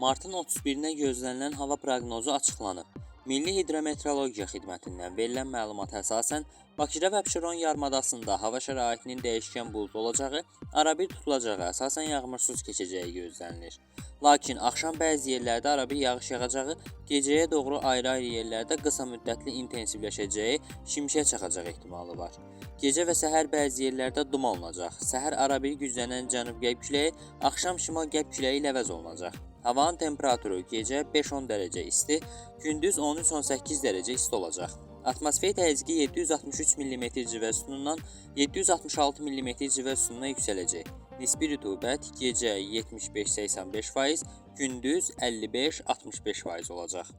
Martın 31-nə gözlənilən hava proqnozu açıqlanıb. Milli Hidrometeorologiya Xidmətindən verilən məlumata əsasən Bakıda və Abşeron yarımadasında hava şəraitinin dəyişkən buludlu olacağı, arabir tutulacağı, əsasən yağmursuz keçəcəyi gözlənilir. Lakin axşam bəzi yerlərdə arabir yağış yağacağı, gecəyə doğru ayrı-ayrı yerlərdə qısa müddətli intensivləşəcəyi, şimşək çaxacağı ehtimalı var. Gecə və səhər bəzi yerlərdə duman olacaq. Səhər arabir güclənən cənub-qərb küləyi, axşam şimal-qərb küləyi ilə əvəz olunacaq. Havanın temperaturu gecə 5-10 dərəcə isti, gündüz 13-18 dərəcə isti olacaq. Atmosfer təzyiqi 763 mm civə sütunundan 766 mm civə sütununa yüksələcək. Nisbi rütubət gecə 75-85%, gündüz 55-65% olacaq.